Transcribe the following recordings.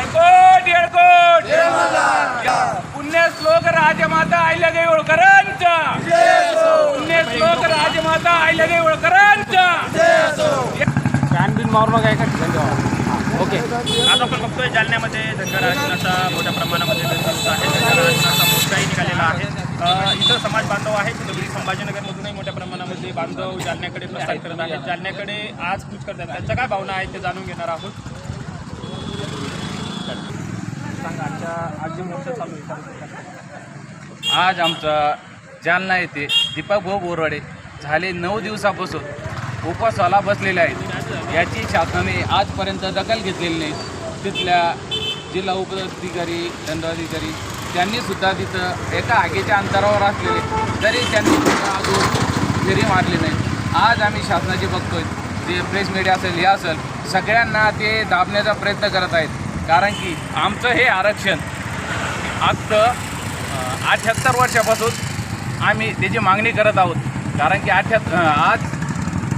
येळकोट येळकोट पुण्यश्लोक राजमाता आहिल्यादेवी होळकरांचा पुण्यश्लोक राजमाता आहिल्यादेवी होळकरांचा फॅन बिन मारू नका एका ठिकाणी. ओके. आज आपण बघतोय जालन्यामध्ये धनगर आरक्षणाचा मोठ्या प्रमाणामध्ये आहे. धनगर आरक्षणाचा मोर्चाही निघालेला आहे. इथं समाज बांधव आहेत. छत्रपती संभाजीनगरमधूनही मोठ्या प्रमाणामध्ये बांधव जालन्याकडे प्रस्थान करत आहेत. जालन्याकडे आज कूच करतात. त्यांच्या काय भावना आहेत ते जाणून घेणार आहोत. सांगा आज जे मोर्चा चालू आहे. त्याबद्दल आज आमचा जालना येथे दीपक भाऊ बोरवाडे झाले नऊ दिवसापासून उपवासाला बसलेले आहेत. याची शासनाने आजपर्यंत दखल घेतलेली नाही. तिथल्या जिल्हा उपअधिकारी दंडाधिकारी त्यांनी सुद्धा तिथं एका आगीच्या अंतरावर असलेले तरी त्यांनी अजून फेरी मारली नाही. आज आम्ही शासनाचे बघतोय. जे प्रेस मीडिया असेल हे असेल सगळ्यांना ते दाबण्याचा प्रयत्न करत आहेत. कारण की आमचं हे आरक्षण आजचं अठ्याहत्तर वर्षापासून आम्ही त्याची मागणी करत आहोत. कारण की अठ्याहत्तर आज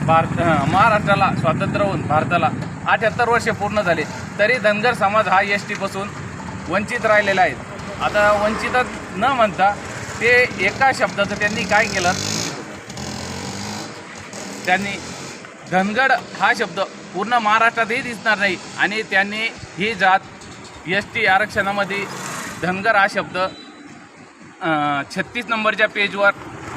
भारत महाराष्ट्राला स्वातंत्र्य होऊन भारताला अठ्याहत्तर वर्ष पूर्ण झाले. तरी धनगर समाज हा एस टीपासून वंचित राहिलेला आहे. आता वंचितच न म्हणता ते एका शब्दाचं त्यांनी काय केलं? त्यांनी धनगड हा शब्द पूर्ण महाराष्ट्रातही दिसणार नाही आणि त्यांनी ही जात एस टी आरक्षणामध्ये धनगर हा शब्द छत्तीस नंबरच्या पेजवर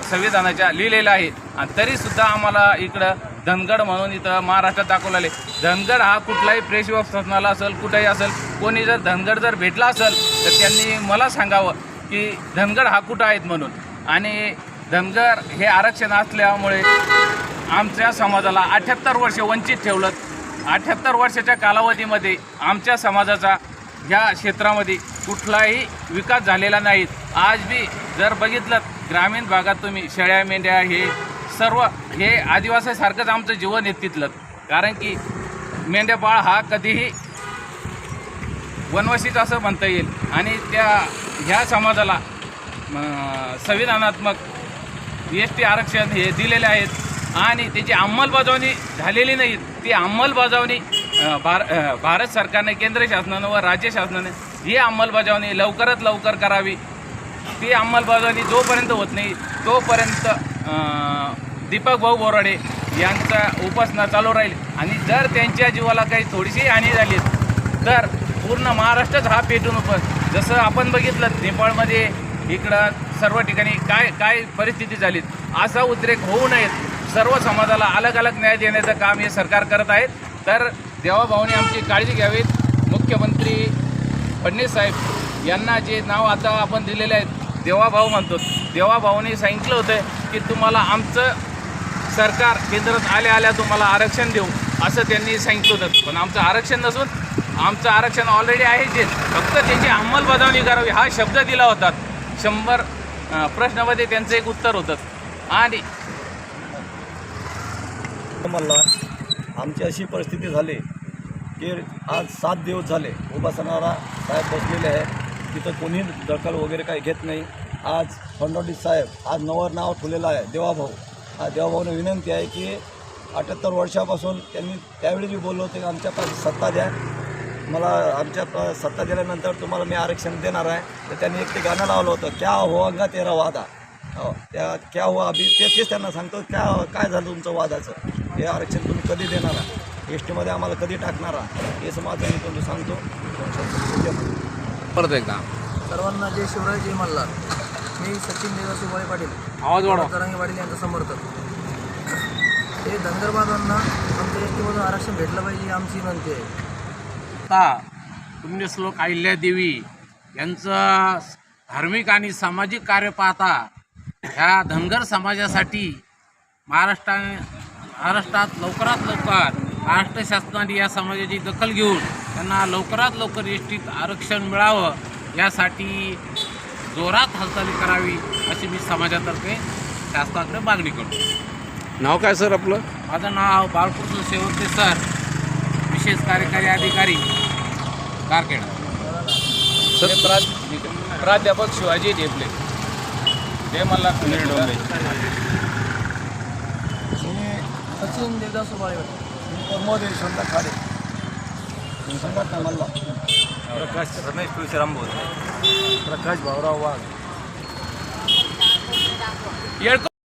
संविधानाच्या लिहिलेला आहे. आणि तरीसुद्धा आम्हाला इकडं धनगड म्हणून इथं महाराष्ट्रात दाखवलं आले धनगड हा कुठलाही प्रेस संस्थानाला असेल कुठेही असेल कोणी जर धनगड जर भेटला असेल तर त्यांनी मला सांगावं की धनगड हा कुठं आहेत म्हणून. आणि धनगर हे आरक्षण असल्यामुळे आमच्या समाजाला अठ्ठ्याहत्तर वर्ष वंचित ठेवलं. अठ्याहत्तर वर्षाच्या कालावधीमध्ये आमच्या समाजाचा ह्या क्षेत्रामध्ये कुठलाही विकास झालेला नाही. आज बी जर बघितलं ग्रामीण भागात तुम्ही शेळ्या मेंढ्या हे सर्व हे आदिवासीसारखंच आमचं जीवन आहे तिथलं. कारण की मेंढ्यापाळ हा कधीही वनवासीच असं म्हणता येईल. आणि त्या ह्या समाजाला संविधानात्मक एस टी आरक्षण हे दिलेले आहेत. आणि त्याची अंमलबजावणी झालेली नाही ती अंमलबजावणी भार भारत सरकारने केंद्र शासनानं व राज्य शासनाने ही अंमलबजावणी लवकरात लवकर करावी. ती अंमलबजावणी जोपर्यंत होत नाही तोपर्यंत दीपक भाऊ बोराडे यांचा उपासना चालू राहील. आणि जर त्यांच्या जीवाला काही थोडीशी हानी झाली तर पूर्ण महाराष्ट्रच हा पेटून उप जसं आपण बघितलं नेपाळमध्ये इकडं सर्व ठिकाणी काय काय परिस्थिती झाली असा उद्रेक होऊ नयेत. सर्व समाजाला अलग अलग न्याय देण्याचं काम हे सरकार करत आहेत. तर देवाभाऊने आमची काळजी घ्यावीत. मुख्यमंत्री फडणवीस साहेब यांना जे नाव आता आपण दिलेले आहेत देवाभाऊ म्हणतो. देवाभाऊने सांगितलं होतं की तुम्हाला आमचं सरकार केंद्रात आल्या आल्या तुम्हाला आरक्षण देऊ असं त्यांनी सांगितलं होतं. पण आमचं आरक्षण नसून आमचं आरक्षण ऑलरेडी आहे जे. फक्त त्याची अंमलबजावणी करावी हा शब्द दिला होता. शंभर प्रश्नामध्ये त्यांचं एक उत्तर होतं. आणि मला आमची अशी परिस्थिती झाली की आज सात दिवस झाले उपासनाला साहेब बसलेले आहे तिथं कोणी दखल वगैरे काही घेत नाही. आज फडणवीस साहेब आज नवर नाव ठेवलेलं आहे देवाभाऊ. हा देवाभाऊने विनंती आहे की अठ्याहत्तर वर्षापासून त्यांनी त्यावेळी मी बोललो होते की आमच्या पास सत्ता द्या. मला आमच्या सत्ता दिल्यानंतर तुम्हाला मी आरक्षण देणार आहे. तर त्यांनी एक ते गाणं लावलं होतं क्या होगा तेरा वादा. हो त्या क्या हुआ अभि ते तेच त्यांना सांगतो क्या काय झालं तुमचं वादाचं? हे आरक्षण तुम्ही कधी देणार आहे एस टीमध्ये आम्हाला कधी टाकणार आहे हेच माझं मी तुम्ही सांगतो. परत एकदा. सर्वांना जय शिवराय जय मल्हार. मी सचिन देवासी गोळे पाटील. आवाज वाढवा. जरांगे पाटील यांचा समर्थक. हे धनगर बांधवांना आमच्या एस टीमधून आरक्षण भेटलं पाहिजे ही आमची विनंती आहे. आता पुण्यश्लोक अहिल्यादेवी यांचं धार्मिक आणि सामाजिक कार्य पाहता ह्या धनगर समाजासाठी महाराष्ट्राने महाराष्ट्रात लवकरात लवकर महाराष्ट्र शासनाने या समाजाची दखल घेऊन त्यांना लवकरात लवकर एस टीत आरक्षण मिळावं यासाठी जोरात हालचाली करावी अशी मी समाजातर्फे शासनाकडे मागणी करतो. नाव काय सर आपलं? माझं नाव बाळकृष्ण शेवते सर. विशेष कार्यकारी अधिकारी कारखेडा. प्रा- प्राध्यापक शिवाजी ढेपले. ते मला मी सचिन देवदास उबाळे प्रमोद यशवंत खाडे संघटना मल्ला प्रकाश रमेश तुळशीराम बोल प्रकाश भाऊराव वाघ येळकोट